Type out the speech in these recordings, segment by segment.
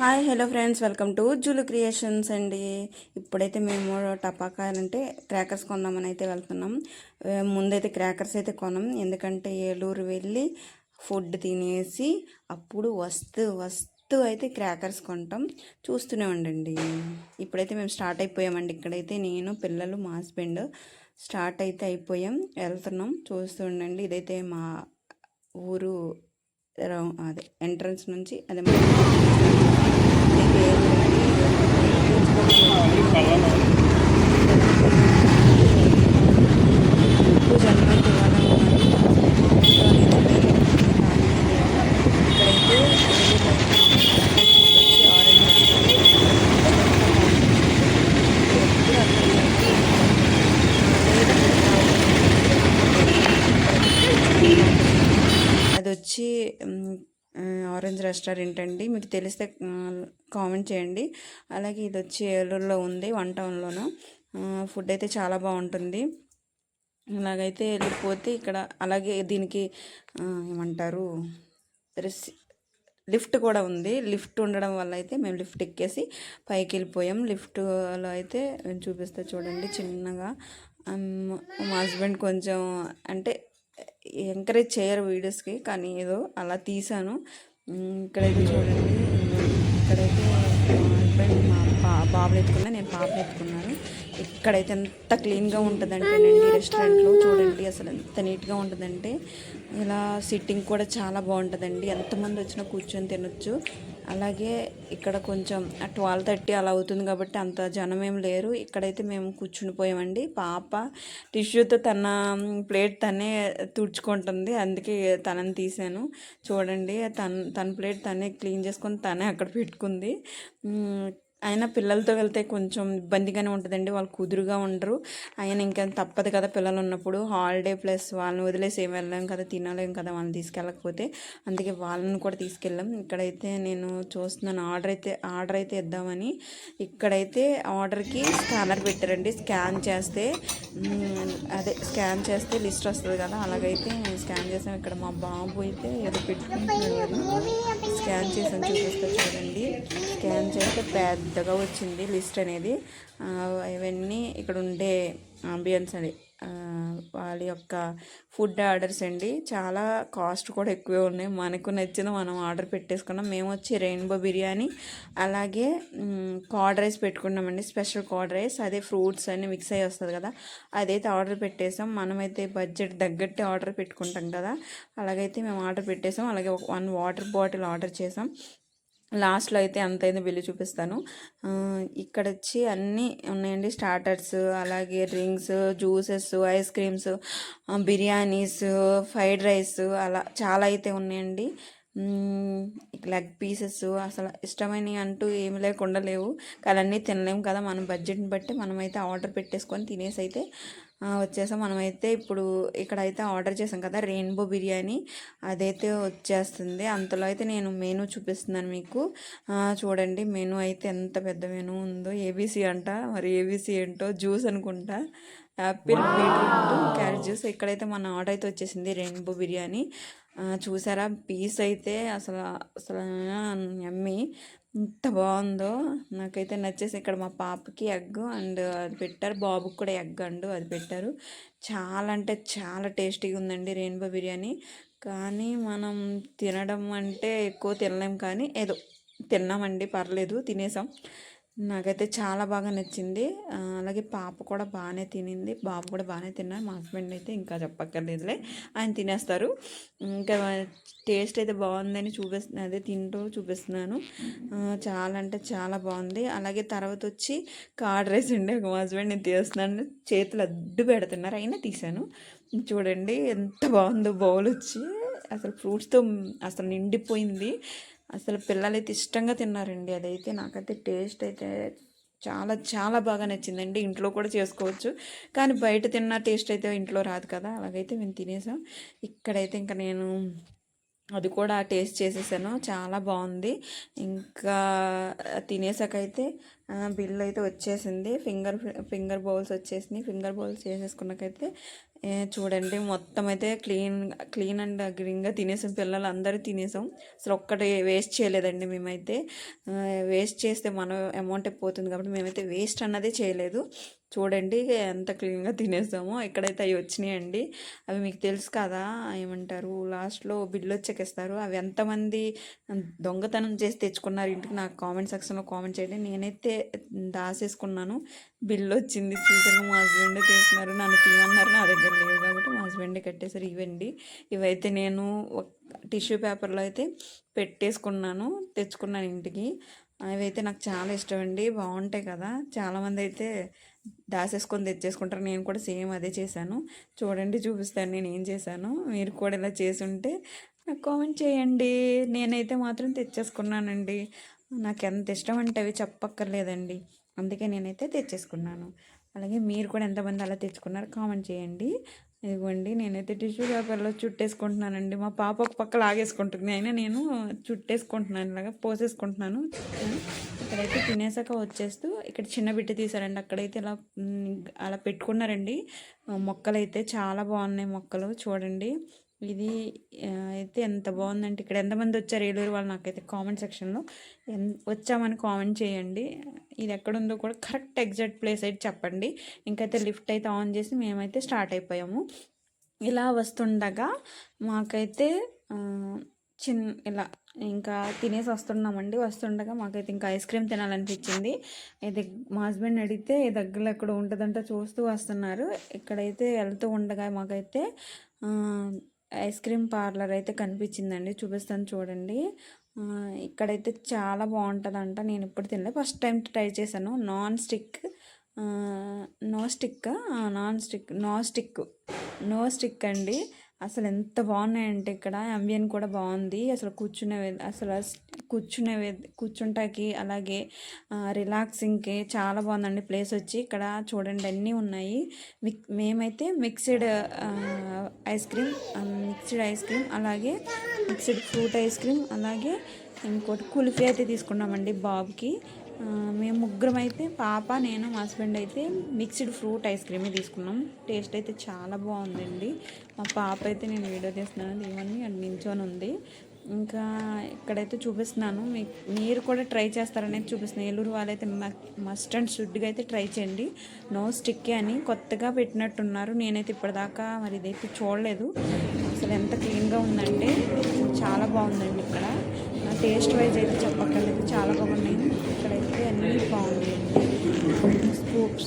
Hi hello friends welcome to Julu creations అండి. ఇప్పుడైతే మేము టపాకాయలంటే క్రాకర్స్ కొందామని అయితే వెళ్తున్నాం. ముందైతే క్రాకర్స్ అయితే కొనం ఎందుకంటే ఏలూరు వెళ్ళి ఫుడ్ తినేసి అప్పుడు వస్తూ వస్తూ అయితే క్రాకర్స్ కొంటాం. చూస్తూనే ఉండండి. ఇప్పుడైతే మేము స్టార్ట్ అయిపోయామండి. ఇక్కడైతే నేను పిల్లలు మా హస్బెండ్ స్టార్ట్ అయితే అయిపోయాం. వెళ్తున్నాం. చూస్తూ ఉండండి. ఇదైతే మా ఊరు అదే ఎంట్రన్స్ నుంచి అదే Cái nồi! రెస్టారెంట్ అండి మీకు తెలిస్తే కామెంట్ చేయండి. అలాగే ఇది వచ్చి ఏలూరులో ఉంది వన్ టౌన్లోను. ఫుడ్ అయితే చాలా బాగుంటుంది. ఇలాగైతే వెళ్ళిపోతే ఇక్కడ అలాగే దీనికి ఏమంటారు లిఫ్ట్ కూడా ఉంది. లిఫ్ట్ ఉండడం వల్ల అయితే మేము లిఫ్ట్ ఎక్కేసి పైకి వెళ్ళిపోయాం. లిఫ్ట్లో అయితే చూపిస్తే చూడండి చిన్నగా. మా హస్బెండ్ కొంచెం అంటే ఎంకరేజ్ చేయరు వీడియోస్కి కానీ ఏదో అలా తీసాను ఇక్కడైతే చూడండి. ఇక్కడైతే మా హస్బెండ్ మా పా బాబులు ఎత్తుకున్నా నేను పాపని ఎత్తుకున్నాను ఇక్కడైతే ఎంత క్లీన్గా ఉంటుందంటేనండి రెస్టారెంట్లో. చూడండి అసలు ఎంత నీట్గా ఉంటుందంటే. ఇలా సిట్టింగ్ కూడా చాలా బాగుంటుందండి. ఎంతమంది వచ్చినా కూర్చొని తినొచ్చు. అలాగే ఇక్కడ కొంచెం ట్వెల్వ్ థర్టీ అలా అవుతుంది కాబట్టి అంత జనం ఏం లేరు. ఇక్కడైతే మేము కూర్చుని పోయామండి. పాప టిష్యూతో తన ప్లేట్ తనే తుడుచుకుంటుంది. అందుకే తనని తీసాను చూడండి తన తన ప్లేట్ తనే క్లీన్ చేసుకొని తనే అక్కడ పెట్టుకుంది. అయినా పిల్లలతో వెళ్తే కొంచెం ఇబ్బందిగానే ఉంటుందండి. వాళ్ళు కుదురుగా ఉండరు. ఆయన ఇంకా తప్పదు కదా పిల్లలు ఉన్నప్పుడు. హాలిడే ప్లస్ వాళ్ళని వదిలేసి ఏం వెళ్ళాం కదా తినలేం కదా వాళ్ళని తీసుకెళ్ళకపోతే. అందుకే వాళ్ళని కూడా తీసుకెళ్ళాం. ఇక్కడైతే నేను చూస్తున్నాను. ఆర్డర్ అయితే ఆర్డర్ అయితే ఇద్దామని. ఇక్కడైతే ఆర్డర్కి స్కానర్ పెట్టారండి. స్కాన్ చేస్తే అదే స్కాన్ చేస్తే లిస్ట్ వస్తుంది కదా. అలాగైతే స్కాన్ చేసాం. ఇక్కడ మా బాబు అయితే ఏదో పెట్టుకుంటున్నాడు. స్కాన్ చేసాను చూపిస్తా చూడండి. స్కాన్ చేస్తే పెద్ద పెద్దగా వచ్చింది లిస్ట్ అనేది. ఇవన్నీ ఇక్కడ ఉండే అంబియన్స్ అండి వాళ్ళ యొక్క ఫుడ్ ఆర్డర్స్ అండి. చాలా కాస్ట్ కూడా ఎక్కువే ఉన్నాయి. మనకు నచ్చిన మనం ఆర్డర్ పెట్టేసుకున్నాం. మేము వచ్చి రెయిన్బో బిర్యానీ అలాగే కార్డ్ రైస్ పెట్టుకున్నామండి. స్పెషల్ కార్డ్ రైస్ అదే ఫ్రూట్స్ అన్ని మిక్స్ అయ్యి వస్తుంది కదా. అదైతే ఆర్డర్ పెట్టేసాం. మనమైతే బడ్జెట్ తగ్గట్టే ఆర్డర్ పెట్టుకుంటాం కదా. అలాగైతే మేము ఆర్డర్ పెట్టేసాం. అలాగే వన్ వాటర్ బాటిల్ ఆర్డర్ చేసాం. లాస్ట్లో అయితే అంతైంది బిల్లు చూపిస్తాను. ఇక్కడ వచ్చి అన్నీ ఉన్నాయండి. స్టార్టర్స్ అలాగే drinks juices ice creams biryanis fried rice అలా చాలా అయితే ఉన్నాయండి. లెగ్ పీసెస్ అసలు ఇష్టమైనవి అంటూ ఏమి లేకుండా లేవు. కానీ అన్నీ తినలేము కదా మనం బడ్జెట్ని బట్టి మనమైతే ఆర్డర్ పెట్టేసుకొని తినేసి అయితే వచ్చేసాం. మనమైతే ఇప్పుడు ఇక్కడైతే ఆర్డర్ చేసాం కదా రెయిన్బో బిర్యానీ. అదైతే వచ్చేస్తుంది. అంతలో అయితే నేను మెనూ చూపిస్తున్నాను మీకు. చూడండి మెనూ అయితే ఎంత పెద్ద మెనూ ఉందో. ఏబీసీ అంట మరి ఏబీసీ ఏంటో జ్యూస్ అనుకుంటా. Apple beetroot carrot juice. ఇక్కడైతే మన ఆర్డర్ అయితే వచ్చేసింది రెయిన్బో బిర్యానీ. చూసారా? పీస్ అయితే అసలు అసలు ఎమ్మి ఎంత బాగుందో. నాకైతే నచ్చేసి ఇక్కడ మా పాపకి ఎగ్ అండ్ అది పెట్టారు. బాబుకి కూడా ఎగ్ అండ్ అది పెట్టారు. చాలా అంటే చాలా టేస్టీగా ఉందండి రెయిన్బో బిర్యానీ. కానీ మనం తినడం అంటే ఎక్కువ తినలేం కానీ ఏదో తిన్నామండి పర్లేదు తినేసాం. నాకైతే చాలా బాగా నచ్చింది. అలాగే పాప కూడా బాగానే తినింది. బాబు కూడా బాగానే తిన్నారు మా హస్బెండ్ అయితే ఇంకా చెప్పక్కర్లేదులే. ఆయన తినేస్తారు. ఇంకా టేస్ట్ అయితే బాగుందని చూపిస్తున్నా అదే తింటూ చూపిస్తున్నాను. చాలా అంటే చాలా బాగుంది. అలాగే తర్వాత వచ్చి కార్డ్ రైస్ ఉండే ఒక మా హస్బెండ్ నేను తీస్తున్నాను. చేతులు అడ్డు పెడుతున్నారు. అయినా తీశాను. చూడండి ఎంత బాగుందో బౌల్ వచ్చి. అసలు ఫ్రూట్స్తో అసలు నిండిపోయింది. అసలు పిల్లలైతే ఇష్టంగా తిన్నారండి. అదైతే నాకైతే టేస్ట్ అయితే చాలా చాలా బాగా నచ్చిందండి. ఇంట్లో కూడా చేసుకోవచ్చు. కానీ బయట తిన్న టేస్ట్ అయితే ఇంట్లో రాదు కదా. అలాగైతే మేము తినేసాం. ఇక్కడైతే ఇంకా నేను అది కూడా టేస్ట్ చేసేసాను. చాలా బాగుంది. ఇంకా తినేసాకైతే బిల్ అయితే వచ్చేసింది. ఫింగర్ ఫింగర్ బౌల్స్ వచ్చేసినాయి. ఫింగర్ బౌల్స్ చేసేసుకున్నాకైతే చూడండి మొత్తం అయితే క్లీన్ క్లీన్ అండ్ గ్రీన్గా తినేసాం. పిల్లలు అందరూ తినేసాం. అసలు ఒక్కటి వేస్ట్ చేయలేదండి మేమైతే. వేస్ట్ చేస్తే మన అమౌంట్ పోతుంది కాబట్టి మేమైతే వేస్ట్ అన్నదే చేయలేదు. చూడండి ఎంత క్లీన్గా తినేసామో. ఎక్కడైతే అవి వచ్చినాయండి అవి మీకు తెలుసు కదా ఏమంటారు లాస్ట్లో బిల్లు వచ్చేకిస్తారు. అవి ఎంతమంది దొంగతనం చేసి తెచ్చుకున్నారు ఇంటికి నాకు కామెంట్ సెక్షన్లో కామెంట్ చేయండి. నేనైతే దాసేసుకున్నాను. బిల్లు వచ్చింది చూసాను మా హస్బెండ్ తీస్తున్నారు. నన్ను తీయమన్నారు నా దగ్గర లేవు కాబట్టి మా హస్బెండ్ కట్టేసారు ఇవండి ఇవైతే నేను టిష్యూ పేపర్లో అయితే పెట్టేసుకున్నాను తెచ్చుకున్నాను ఇంటికి. అవి అయితే నాకు చాలా ఇష్టం అండి బాగుంటాయి కదా. చాలామంది అయితే దాసేసుకొని తెచ్చేసుకుంటారు నేను కూడా సేమ్ అదే చేశాను. చూడండి చూపిస్తాను నేను ఏం చేశాను. మీరు కూడా ఇలా చేసి ఉంటే నాకు కామెంట్ చేయండి. నేనైతే మాత్రం తెచ్చేసుకున్నానండి. నాకు ఎంత ఇష్టం అంటే అవి చెప్పక్కర్లేదండి. అందుకే నేనైతే తెచ్చేసుకున్నాను. అలాగే మీరు కూడా ఎంతమంది అలా తెచ్చుకున్నారు కామెంట్ చేయండి. ఇదిగోండి నేనైతే టిష్యూ పేపర్లో చుట్టేసుకుంటున్నానండి. మా పాప ఒక పక్క లాగేసుకుంటుంది. అయినా నేను చుట్టేసుకుంటున్నాను ఇలాగా పోసేసుకుంటున్నాను. ఇక్కడైతే తినేసాక వచ్చేస్తూ ఇక్కడ చిన్న బిడ్డ తీసారండి అక్కడైతే ఇలా అలా పెట్టుకున్నారండి. మొక్కలు అయితే చాలా బాగున్నాయి మొక్కలు చూడండి. ఇది అయితే ఎంత బాగుందంటే ఇక్కడ ఎంతమంది వచ్చారు ఏలూరు వాళ్ళు నాకైతే కామెంట్ సెక్షన్లో. వచ్చామని కామెంట్ చేయండి. ఇది ఎక్కడుందో కూడా కరెక్ట్ ఎగ్జాక్ట్ ప్లేస్ అయితే చెప్పండి. ఇంకైతే లిఫ్ట్ అయితే ఆన్ చేసి మేమైతే స్టార్ట్ అయిపోయాము. ఇలా వస్తుండగా మాకైతే చిన్న ఇలా ఇంకా తినేసి వస్తున్నామండి. వస్తుండగా మాకైతే ఇంకా ఐస్ క్రీమ్ తినాలనిపించింది. ఇది మా హస్బెండ్ అడిగితే దగ్గరలో ఎక్కడ ఉంటుందంటే చూస్తూ వస్తున్నారు. ఇక్కడైతే వెళ్తూ ఉండగా మాకైతే ఐస్ క్రీమ్ పార్లర్ అయితే కనిపించిందండి. చూపిస్తాను చూడండి. ఇక్కడైతే చాలా బాగుంటుందంట. నేను ఇప్పుడు తినలేదు. ఫస్ట్ టైం ట్రై చేశాను. Non stick no stick non stick no stick no stick అండి. అసలు ఎంత బాగున్నాయంటే ఇక్కడ అంబియన్ కూడా బాగుంది. అసలు కూర్చునే అసలు కూర్చునే కూర్చుంటాకి అలాగే రిలాక్సింగ్కి చాలా బాగుందండి ప్లేస్ వచ్చి. ఇక్కడ చూడండి అన్నీ ఉన్నాయి. మిక్ మేమైతే mixed ice cream mixed ice cream అలాగే మిక్స్డ్ ఫ్రూట్ ఐస్ క్రీమ్ అలాగే ఇంకోటి కుల్ఫీ అయితే తీసుకున్నామండి బాబుకి. మేము ముగ్గురం అయితే పాప నేను మా హస్బెండ్ అయితే మిక్స్డ్ ఫ్రూట్ ఐస్ క్రీమే తీసుకున్నాం. టేస్ట్ అయితే చాలా బాగుందండి. మా పాప అయితే నేను వీడియో తీస్తున్నాను ఇవన్నీ అది నించొని ఉంది. ఇంకా ఇక్కడైతే చూపిస్తున్నాను. మీ మీరు కూడా ట్రై చేస్తారనేది చూపిస్తున్నాను. ఏలూరు వాళ్ళైతే మస్ట్ అండ్ షుడ్గా అయితే ట్రై చేయండి. నో స్టిక్కే అని కొత్తగా పెట్టినట్టున్నారు. నేనైతే ఇప్పటిదాకా మరి ఇదైతే చూడలేదు. అసలు ఎంత క్లీన్గా ఉందంటే చాలా బాగుందండి ఇక్కడ. టేస్ట్ వైజ్ అయితే చెప్పక్కర్లేదు. చాలా బాగున్నాయి ఇక్కడైతే అన్నీ బాగున్నాయి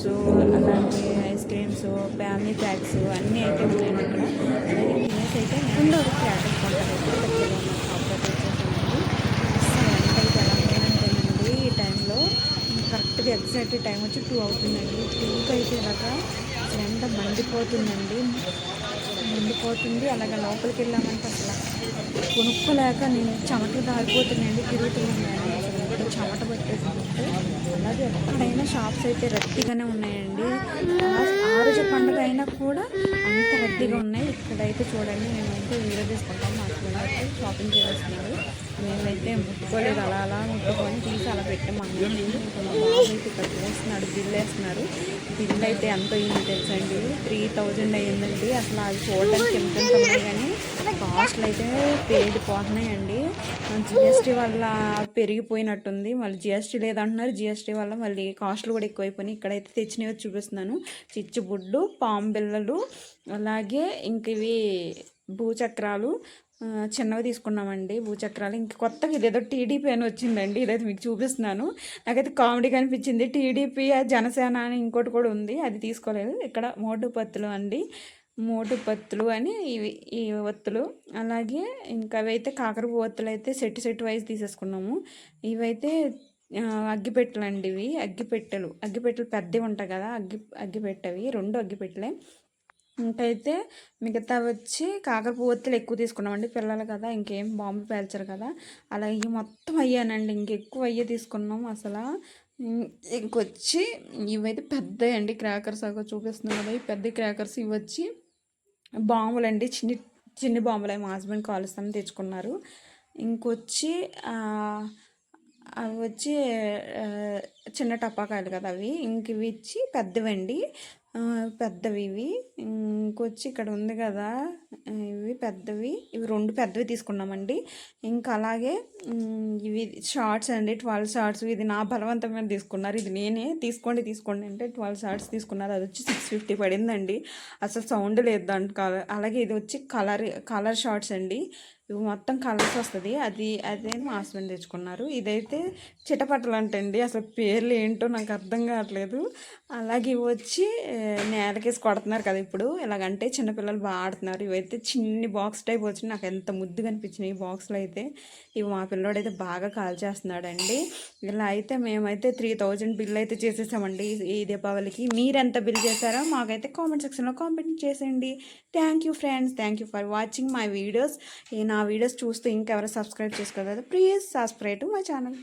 స్కూప్స్ అలాంటి ఐస్ క్రీమ్స్ ఫ్యామిలీ ప్యాక్స్ అన్నీ అయితే ఉన్నాయి ఇక్కడ అలాగే తినేసి అయితే నేను ఒక ఫ్లాట్ అసలు ఈ టైంలో. కరెక్ట్గా ఎగ్జాక్ట్ టైం వచ్చి టూ అవుతుందండి. టూకి అయితే ఇలాగా ఎంత మండిపోతుందండి. మండిపోతుంది. అలాగే లోపలికి వెళ్ళామంటే అసలు కొనుక్కోలేక నేను చెమటలు దారిపోతున్నాయండి తిరుగుతున్నాను చెమట పట్టేసిందంటే అలాగే ఎక్కడైనా షాప్స్ అయితే రద్దీగానే ఉన్నాయండి. ఆరోజు పండుగ అయినా కూడా అంత రద్దీగా ఉన్నాయి. ఇక్కడైతే చూడండి మేమైతే వీడియో తీసుకుంటాం మా షాపింగ్ చేస్తున్నారు. మేమైతే ముట్టుకోలేదు అలా అలా ముట్టుకొని తీసి అలా పెట్టాము మా ఇక్కడ చూస్తున్నాడు బిల్ వేస్తున్నారు బిల్ అయితే ఎంత అయింది తెలుసండి. త్రీ థౌజండ్ అయ్యిందండి. అసలు అది చూడడానికి ఎంత ఉన్నాయి కానీ కాస్ట్లు అయితే పెరిగిపోతున్నాయండి జిఎస్టీ వల్ల పెరిగిపోయినట్టుంది. మళ్ళీ జిఎస్టీ లేదంటున్నారు. జిఎస్టీ వల్ల మళ్ళీ కాస్ట్లు కూడా ఎక్కువైపోయినాయి. ఇక్కడైతే తెచ్చినవి చూపిస్తున్నాను. చిచ్చుబుడ్డు పాంబిల్లలు అలాగే ఇంక ఇవి భూచక్రాలు చిన్నవి తీసుకున్నామండి. భూచక్రాలు ఇంక కొత్తగా ఇదేదో టీడీపీ అని వచ్చిందండి. ఇదైతే మీకు చూపిస్తున్నాను. నాకైతే కామెడీ కనిపించింది. టీడీపీ జనసేన అని ఇంకోటి కూడా ఉంది. అది తీసుకోలేదు. ఇక్కడ మోటు పత్తులు అండి. మోటు పత్తులు అని ఇవి ఈ ఒత్తులు. అలాగే ఇంకా అవైతే కాకర ఒత్తులు అయితే సెట్ సెట్ వైజ్ తీసేసుకున్నాము. ఇవైతే అగ్గిపెట్టెలు అండి ఇవి. అగ్గిపెట్టెలు. అగ్గిపెట్టెలు పెద్దవి ఉంటాయి కదా అగ్గి అగ్గిపెట్టవి. రెండు అగ్గిపెట్టెలే. ఇంకైతే మిగతా వచ్చి కాకరపు ఒత్తులు ఎక్కువ తీసుకున్నామండి. పిల్లలు కదా ఇంకేం బాంబు పేల్చరు కదా. అలా ఇవి మొత్తం అయ్యానండి. ఇంకెక్కువ అయ్యే తీసుకున్నాం అసలు. ఇంకొచ్చి ఇవైతే పెద్దవి అండి. క్రాకర్స్ అక్కడ చూపిస్తున్నాం కదా ఈ పెద్ద క్రాకర్స్ ఇవి వచ్చి బాంబులు అండి చిన్ని చిన్ని బాంబులు మా హస్బెండ్ కాలుస్తామని తెచ్చుకున్నారు. ఇంకొచ్చి అవి వచ్చి చిన్న టపాకాయలు కదా అవి. ఇంక ఇవి ఇచ్చి పెద్దవండి. పెద్దవి ఇవి. ఇంకొచ్చి ఇక్కడ ఉంది కదా. ఇవి పెద్దవి. ఇవి రెండు పెద్దవి తీసుకున్నామండి. ఇంకా అలాగే ఇవి షార్ట్స్ అండి. Twelve shorts. ఇది నా బలవంతం మీద తీసుకున్నారు. ఇది నేనే తీసుకోండి తీసుకోండి అంటే ట్వెల్వ్ షార్ట్స్ తీసుకున్నారు. అది వచ్చి సిక్స్ ఫిఫ్టీ పడిందండి. అసలు సౌండ్ లేదు దాంట్లో. అలాగే ఇది వచ్చి కలర్ కలర్ షార్ట్స్ అండి. ఇవి మొత్తం కలర్స్ వస్తుంది. అది అదే మా హస్బెండ్ తెచ్చుకున్నారు. ఇదైతే చిటపటలు అంటండి. అసలు పేర్లు ఏంటో నాకు అర్థం కావట్లేదు. అలాగే ఇవి వచ్చి నేలకేసి కొడుతున్నారు కదా ఇప్పుడు. ఇలాగంటే చిన్నపిల్లలు బాగా ఆడుతున్నారు. ఇవైతే చిన్ని బాక్స్ టైప్ వచ్చి నాకు ఎంత ముద్దుగా అనిపించినాయి ఈ బాక్స్లో అయితే. ఇవి మా పిల్లోడైతే బాగా కాల్ చేస్తున్నాడండి ఇలా అయితే మేమైతే త్రీ థౌజండ్ బిల్ అయితే చేసేసామండి ఈ- దీపావళికి. మీరు ఎంత బిల్ చేశారో మాకైతే కామెంట్ సెక్షన్లో కామెంట్ చేసేయండి. Thank you friends thank you for watching my videos నా వీడియోస్ చూస్తూ ఇంకెవరైనా సబ్స్క్రైబ్ చేసుకోలేదు please subscribe to my channel.